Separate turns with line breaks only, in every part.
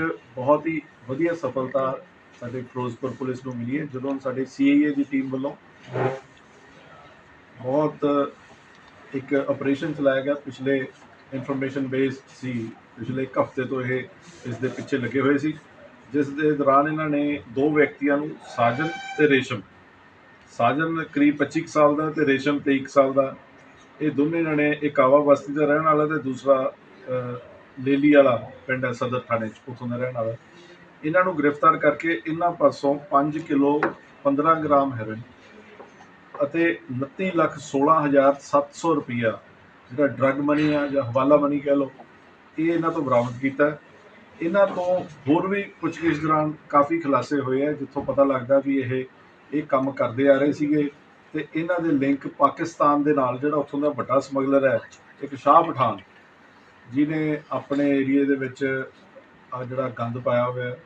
ਵਿੱਚ ਬਹੁਤ ਹੀ ਵਧੀਆ ਸਫਲਤਾ ਸਾਡੇ ਫਿਰੋਜ਼ਪੁਰ ਪੁਲਿਸ ਨੂੰ ਮਿਲੀ ਹੈ। ਜਦੋਂ ਸਾਡੀ ਸੀਆਈਏ ਦੀ ਟੀਮ ਵੱਲੋਂ ਬਹੁਤ ਇੱਕ ਆਪਰੇਸ਼ਨ ਚਲਾਇਆ ਗਿਆ, ਪਿਛਲੇ ਇਨਫੋਰਮੇਸ਼ਨ ਬੇਸਡ ਸੀ, ਪਿਛਲੇ ਇੱਕ ਹਫ਼ਤੇ ਤੋਂ ਇਹ ਇਸ ਦੇ ਪਿੱਛੇ ਲੱਗੇ ਹੋਏ ਸੀ। ਜਿਸ ਦੇ ਦੌਰਾਨ ਇਹਨਾਂ ਨੇ ਦੋ ਵਿਅਕਤੀਆਂ ਨੂੰ ਸਾਜਨ ਤੇ ਰੇਸ਼ਮ, ਸਾਜਨ ਕਰੀਬ 25 ਕੁ ਸਾਲ ਦਾ ਤੇ ਰੇਸ਼ਮ 23 ਕੁ ਸਾਲ ਦਾ, ਇਹ ਦੋਨੇ ਜਣੇ ਇੱਕ ਆਵਾ ਬਸਤੀ ਦਾ ਰਹਿਣ ਵਾਲਾ ਤੇ ਦੂਸਰਾ ਲੇਲੀ ਵਾਲਾ ਪਿੰਡ ਹੈ ਸਦਰ ਥਾਣੇ ਚ, ਉੱਥੋਂ ਦਾ ਰਹਿਣ ਵਾਲਾ। ਇਹਨਾਂ ਨੂੰ ਗ੍ਰਿਫਤਾਰ ਕਰਕੇ ਇਹਨਾਂ ਪਾਸੋਂ 5 ਕਿਲੋ 15 ਗ੍ਰਾਮ ਹੈਰੋਇਨ ਅਤੇ 29 ਲੱਖ 16700 ਰੁਪਈਆ, ਜਿਹੜਾ ਡਰੱਗ ਮਨੀ ਆ ਜਾਂ ਹਵਾਲਾ ਮਨੀ ਕਹਿ ਲਓ, ਇਹ ਇਹਨਾਂ ਤੋਂ ਬਰਾਮਦ ਕੀਤਾ ਇਹਨਾਂ ਤੋਂ ਹੋਰ ਵੀ ਪੁੱਛਗਿੱਛ ਦੌਰਾਨ ਕਾਫੀ ਖੁਲਾਸੇ ਹੋਏ ਆ, ਜਿੱਥੋਂ ਪਤਾ ਲੱਗਦਾ ਵੀ ਇਹ ਇਹ ਕੰਮ ਕਰਦੇ ਆ ਰਹੇ ਸੀਗੇ ਤੇ ਇਹਨਾਂ ਦੇ ਲਿੰਕ ਪਾਕਿਸਤਾਨ ਦੇ ਨਾਲ, ਜਿਹੜਾ ਉੱਥੋਂ ਦਾ ਵੱਡਾ ਸਮਗਲਰ ਹੈ, ਇੱਕ ਸ਼ਾਹ ਪਠਾਨ ਜਿਹਨੇ ਆਪਣੇ ਏਰੀਏ ਦੇ ਵਿੱਚ ਆ ਜਿਹੜਾ ਗੰਦ ਪਾਇਆ ਹੋਇਆ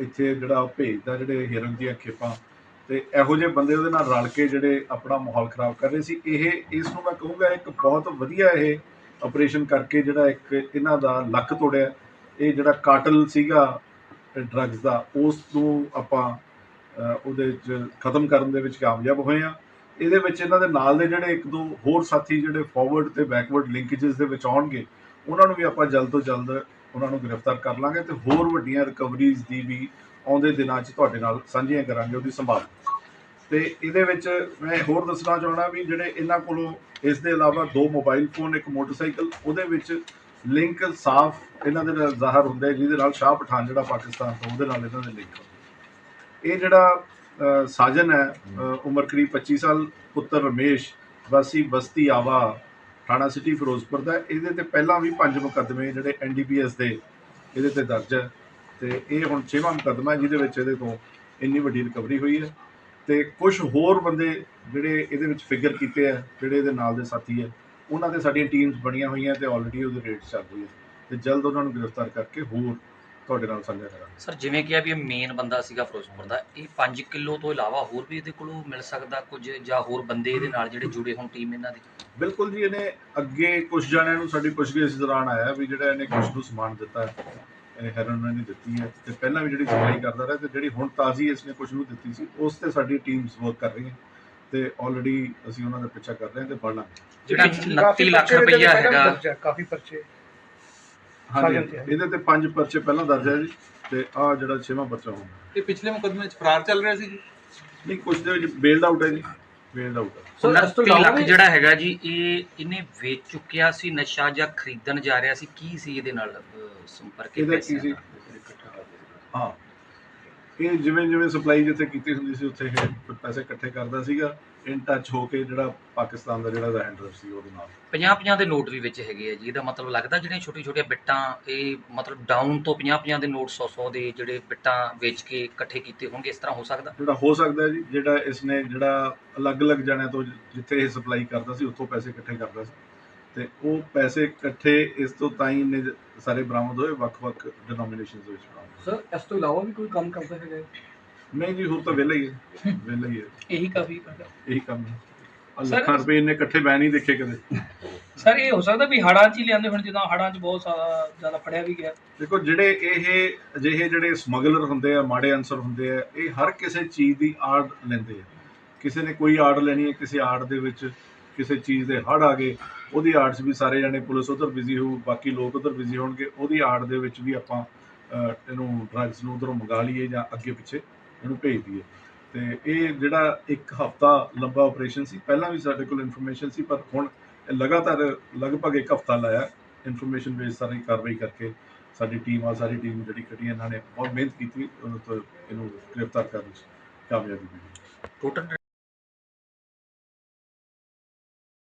ਇੱਥੇ ਜਿਹੜਾ ਭੇਜਦਾ ਜਿਹੜੇ ਹਿਰਨ ਦੀਆਂ ਖੇਪਾਂ। ਤੇ ਇਹੋ ਜਿਹੇ ਬੰਦੇ ਉਹਦੇ ਨਾਲ ਰਲ ਕੇ ਜਿਹੜੇ ਆਪਣਾ ਮਾਹੌਲ ਖਰਾਬ ਕਰ ਰਹੇ ਸੀ। ਇਹ, ਇਸ ਨੂੰ ਮੈਂ ਕਹੂੰਗਾ ਇੱਕ ਬਹੁਤ ਵਧੀਆ ਇਹ ਆਪਰੇਸ਼ਨ ਕਰਕੇ ਜਿਹੜਾ ਇੱਕ ਇਹਨਾਂ ਦਾ ਲੱਕ ਤੋੜਿਆ। ਇਹ ਜਿਹੜਾ ਕਾਟਲ ਸੀਗਾ ਡਰੱਗਸ ਦਾ, ਉਸ ਨੂੰ ਆਪਾਂ ਉਹਦੇ 'ਚ ਖਤਮ ਕਰਨ ਦੇ ਵਿੱਚ ਕਾਮਯਾਬ ਹੋਏ ਆ ਇਹਦੇ ਵਿੱਚ ਇਹਨਾਂ ਦੇ ਨਾਲ ਦੇ ਜਿਹੜੇ ਇੱਕ ਦੋ ਹੋਰ ਸਾਥੀ ਜਿਹੜੇ ਫਾਰਵਰਡ ਤੇ ਬੈਕਵਰਡ ਲਿੰਕੇजेस ਦੇ ਵਿੱਚ ਆਉਣਗੇ ਉਹਨਾਂ ਨੂੰ ਵੀ ਆਪਾਂ ਜਲਦ ਤੋਂ ਜਲਦ ਉਹਨਾਂ ਨੂੰ ਗ੍ਰਿਫਤਾਰ ਕਰ ਲਾਂਗੇ ਤੇ ਹੋਰ ਵੱਡੀਆਂ ਰਿਕਵਰੀਜ਼ ਦੀ ਵੀ ਆਉਂਦੇ ਦਿਨਾਂ 'ਚ ਤੁਹਾਡੇ ਨਾਲ ਸਾਂਝੀਆਂ ਕਰਾਂਗੇ ਉਹਦੀ ਸੰਭਾਲ। ਤੇ ਇਹਦੇ ਵਿੱਚ ਮੈਂ ਹੋਰ ਦੱਸਣਾ ਚਾਹਣਾ ਵੀ ਜਿਹੜੇ ਇਹਨਾਂ ਕੋਲੋਂ ਇਸ ਦੇ ਇਲਾਵਾ ਦੋ ਮੋਬਾਈਲ ਫੋਨ, ਇੱਕ ਮੋਟਰਸਾਈਕਲ, ਉਹਦੇ ਵਿੱਚ ਲਿੰਕ ਸਾਫ਼ ਇਹਨਾਂ ਦੇ ਨਾਲ ਜ਼ਾਹਰ ਹੁੰਦੇ ਜਿਹਦੇ ਨਾਲ ਸ਼ਾਹ ਪਠਾਨ ਜਿਹੜਾ ਪਾਕਿਸਤਾਨ ਤੋਂ, ਉਹਦੇ ਨਾਲ ਇਹਨਾਂ ਦੇ ਲਿੰਕ ਇਹ ਜਿਹੜਾ ਸਾਜਨ ਹੈ ਉਮਰ ਕਰੀਬ 25 ਸਾਲ, ਪੁੱਤਰ ਰਮੇਸ਼, ਵਾਸੀ ਬਸਤੀ ਆਵਾ ਥਾਣਾ ਸਿਟੀ ਫਿਰੋਜ਼ਪੁਰ ਦਾ, ਇਹਦੇ ਤੇ ਪਹਿਲਾਂ ਵੀ ਪੰਜ ਮੁਕੱਦਮੇ ਜਿਹੜੇ ਐਨਡੀਪੀਐਸ ਦੇ, ਇਹਦੇ ਤੇ ਦਰਜ ਹੈ। ਤੇ ਇਹ ਹੁਣ ਛੇਵਾਂ ਮੁਕੱਦਮਾ ਜਿਹਦੇ ਵਿੱਚ ਇਹਦੇ ਤੋਂ ਇੰਨੀ ਵੱਡੀ ਰਿਕਵਰੀ ਹੋਈ ਹੈ। ਤੇ ਕੁਝ ਹੋਰ ਬੰਦੇ ਜਿਹੜੇ ਇਹਦੇ ਵਿੱਚ ਫਿਗਰ ਕੀਤੇ ਆ ਜਿਹੜੇ ਇਹਦੇ ਨਾਲ ਦੇ ਸਾਥੀ ਹੈ, ਉਹਨਾਂ ਤੇ ਸਾਡੀਆਂ ਟੀਮਸ ਬਣੀਆਂ ਹੋਈਆਂ ਤੇ ਆਲਰੇਡੀ ਉਹਦੇ ਰੇਟ ਚੱਲ ਰਹੀ ਹੈ। ਤੇ ਜਲਦ ਉਹਨਾਂ ਨੂੰ ਗ੍ਰਿਫਤਾਰ ਕਰਕੇ ਹੋਰ ਤੁਹਾਡੇ ਨਾਲ ਸਾਂਝਾ ਕਰਾਂਗੇ।
ਸਰ ਜਿਵੇਂ ਕਿ ਆ ਵੀ ਇਹ ਮੇਨ ਬੰਦਾ ਸੀਗਾ ਫਿਰੋਜ਼ਪੁਰ ਦਾ ਇਹ 5 ਕਿਲੋ ਤੋਂ ਇਲਾਵਾ ਹੋਰ ਵੀ ਇਹਦੇ ਕੋਲੋਂ ਮਿਲ ਸਕਦਾ ਕੁਝ ਜਾਂ ਹੋਰ ਬੰਦੇ ਇਹਦੇ ਨਾਲ ਜਿਹੜੇ ਜੁੜੇ ਹੋਣ ਟੀਮ ਇਹਨਾਂ ਦੀ?
ਬਿਲਕੁਲ ਜੀ ਇਹਨੇ ਅੱਗੇ ਕੁਝ ਜਣਿਆਂ ਨੂੰ ਸਾਡੀ ਪੁੱਛਗਿੱਛ ਦੌਰਾਨ ਆਇਆ ਵੀ ਜਿਹੜਾ ਇਹਨੇ ਕੁਝ ਨੂੰ ਸਮਾਨ ਦਿੱਤਾ ਹੈ ਇਹ ਹੈਰਨ ਨੇ ਦਿੱਤੀ ਹੈ ਤੇ ਪਹਿਲਾਂ ਵੀ ਜਿਹੜੀ ਸਪਲਾਈ ਕਰਦਾ ਰਿਹਾ ਤੇ ਜਿਹੜੀ ਹੁਣ ਤਾਜ਼ੀ ਇਸਨੇ ਕੁਝ ਨੂੰ ਦਿੱਤੀ ਸੀ ਉਸ ਤੇ ਸਾਡੀ ਟੀਮਸ ਵਰਕ ਕਰ ਰਹੀਆਂ ਤੇ ਆਲਰੇਡੀ ਅਸੀਂ ਉਹਨਾਂ ਦਾ ਪਿੱਛਾ ਕਰ ਰਹੇ ਹਾਂ ਤੇ ਫੜ ਲਾਂਗੇ
ਜਿਹੜਾ 29 ਲੱਖ ਰੁਪਈਆ ਹੈਗਾ।
ਕਾਫੀ ਪਰਚੇ।
ਹਾਂਜੀ
ਸਾਜਨ ਤੇ।
ਇਹਦੇ ਤੇ ਪੰਜ ਪਰਚੇ ਪਹਿਲਾਂ ਦਰਜ ਹੈ ਜੀ ਤੇ ਆਹ ਜਿਹੜਾ ਛੇਵਾਂ ਪਰਚਾ ਹੋਣਾ
ਇਹ ਪਿਛਲੇ ਮੁਕਦਮੇ ਵਿੱਚ ਫਰਾਰ ਚੱਲ ਰਿਹਾ ਸੀ ਜੀ?
ਨਹੀਂ ਕੁਝ ਦੇ ਵਿੱਚ ਬੇਲਡ ਆਊਟ ਹੈ ਜੀ ਬੇਲਡ ਆਊਟ ਹੈ।
ਸਰ, ਇਸ ਤੋਂ
29 ਲੱਖ
ਇਲਾਵਾ
ਜਿਹੜਾ ਹੈਗਾ ਜੀ ਇਹ ਇਹਨੇ ਵੇਚ ਚੁੱਕਿਆ ਸੀ ਨਸ਼ਾ ਜਾਂ ਖਰੀਦਣ ਜਾ ਰਿਹਾ ਸੀ ਕੀ ਸੀ ਇਹਦੇ ਨਾਲ ਅਹ, ਸੰਪਰਕ ਇਹ
ਇਹਦਾ ਕੀ
ਪੈਸਿਆਂ
ਸੀ? ਹਾਂ ਇਹ ਜਿਵੇਂ ਜਿਵੇਂ ਸਪਲਾਈ ਜਿੱਥੇ ਕੀਤੀ ਹੁੰਦੀ ਸੀ ਉੱਥੇ ਇਹ ਪੈਸੇ ਇਕੱਠੇ ਕਰਦਾ ਸੀਗਾ। ਇਨ ਟੱਚ ਹੋ ਕੇ ਜਿਹੜਾ ਪਾਕਿਸਤਾਨ ਦਾ ਜਿਹੜਾ ਹੈਂਡਲਰ ਸੀ ਉਹਦੇ ਨਾਲ।
50 50 ਦੇ ਨੋਟ ਵੀ ਵਿੱਚ ਹੈਗੇ ਆ ਜੀ। ਇਹਦਾ ਮਤਲਬ ਲੱਗਦਾ ਜਿਹੜੀਆਂ ਛੋਟੀਆਂ ਛੋਟੀਆਂ ਬਿੱਟਾਂ ਇਹ ਮਤਲਬ ਡਾਊਨ ਤੋਂ 50 50 ਦੇ ਨੋਟ 100 100 ਦੇ ਜਿਹੜੇ ਬਿੱਟਾਂ ਵੇਚ ਕੇ ਇਕੱਠੇ ਕੀਤੇ ਹੋਣਗੇ ਇਸ ਤਰ੍ਹਾਂ ਹੋ ਸਕਦਾ?
ਜਿਹੜਾ ਹੋ ਸਕਦਾ ਜੀ ਜਿਹੜਾ ਇਸਨੇ ਜਿਹੜਾ ਅਲੱਗ-ਅਲੱਗ ਜਣਿਆਂ ਤੋਂ ਜਿੱਥੇ ਇਹ ਸਪਲਾਈ ਕਰਦਾ ਸੀ ਉੱਥੋਂ ਪੈਸੇ ਇਕੱਠੇ ਕਰਦਾ ਸੀ। ਤੇ ਉਹ ਪੈਸੇ ਇਕੱਠੇ ਇਸ ਤੋਂ ਤਾਂ ਹੀ ਨੇ ਸਾਰੇ ਬਰਾਮਦ ਹੋਏ ਵੱਖ-ਵੱਖ ਡਿਨੋਮੀਨੇਸ਼ਨਸ ਦੇ ਵਿੱਚ ਬਰਾਮਦ
ਸਰ ਇਸ ਤੋਂ ਇਲਾਵਾ ਵੀ ਕੋਈ ਕੰਮ ਕਰਦਾ ਹੈਗਾ?
ਨਹੀਂ ਜੀ ਹੋਰ ਤਾਂ ਵਿਹਲਾ ਹੀ ਹੈ ਵਿਹਲਾ ਹੀ ਹੈ
ਇਹੀ ਕਾਫੀ
ਇਹੀ ਕੰਮ ਹੈ। ਲੱਖਾਂ ਰੁਪਏ ਇੰਨੇ ਇਕੱਠੇ ਮੈਂ ਨਹੀਂ ਦੇਖੇ ਕਦੇ।
ਸਰ ਇਹ ਹੋ ਸਕਦਾ ਵੀ ਹੜਾਂ 'ਚ ਹੀ ਲਿਆਂਦੇ ਹੁਣ ਜਿੱਦਾਂ ਹੜਾਂ 'ਚ ਬਹੁਤ ਜ਼ਿਆਦਾ ਫੜਿਆ ਵੀ ਗਿਆ।
ਦੇਖੋ ਜਿਹੜੇ ਇਹ ਅਜਿਹੇ ਜਿਹੜੇ ਸਮਗਲਰ ਹੁੰਦੇ ਆ ਮਾੜੇ ਅਨਸਰ ਹੁੰਦੇ ਆ ਇਹ ਹਰ ਕਿਸੇ ਚੀਜ਼ ਦੀ ਆੜ ਲੈਂਦੇ ਆ। ਕਿਸੇ ਨੇ ਕੋਈ ਆੜ ਲੈਣੀ ਹੈ ਕਿਸੇ ਆੜ ਦੇ ਵਿੱਚ ਕਿਸੇ ਚੀਜ਼ ਦੇ ਹੜ ਆ ਗਏ, ਉਹਦੀ ਆੜ ਵੀ ਸਾਰੇ ਜਾਣੇ ਪੁਲਿਸ ਉਧਰ ਬਿਜ਼ੀ ਹੋਊ, ਬਾਕੀ ਲੋਕ ਉਧਰ ਬਿਜ਼ੀ ਹੋਣਗੇ, ਉਹਦੀ ਆਰਟ ਦੇ ਵਿੱਚ ਵੀ ਆਪਾਂ ਇਹਨੂੰ ਡਰੱਗਸ ਨੂੰ ਉਧਰੋਂ ਮੰਗਾ ਲਈਏ ਜਾਂ ਅੱਗੇ ਪਿੱਛੇ ਇਹਨੂੰ ਭੇਜ ਦਈਏ। ਤੇ ਇਹ ਜਿਹੜਾ ਇੱਕ ਹਫਤਾ ਲੰਬਾ ਆਪਰੇਸ਼ਨ ਸੀ, ਪਹਿਲਾਂ ਵੀ ਸਾਡੇ ਕੋਲ ਇਨਫੋਰਮੇਸ਼ਨ ਸੀ, ਪਰ ਹੁਣ ਇਹ ਲਗਾਤਾਰ ਲਗਭਗ ਇੱਕ ਹਫਤਾ ਲਾਇਆ ਇਨਫੋਰਮੇਸ਼ਨ ਬੇਸ ਸਾਰੀ ਕਾਰਵਾਈ ਕਰਕੇ ਸਾਡੀ ਟੀਮ ਆ, ਸਾਰੀ ਟੀਮ ਜਿਹੜੀ ਕੱਢੀ ਇਹਨਾਂ ਨੇ ਬਹੁਤ ਮਿਹਨਤ ਕੀਤੀ, ਉਹਨਾਂ ਤੋਂ ਇਹਨੂੰ ਗ੍ਰਿਫਤਾਰ ਕਰਨ ਵਿੱਚ ਕਾਮਯਾਬੀ ਮਿਲੀ।
ਟੋਟਲ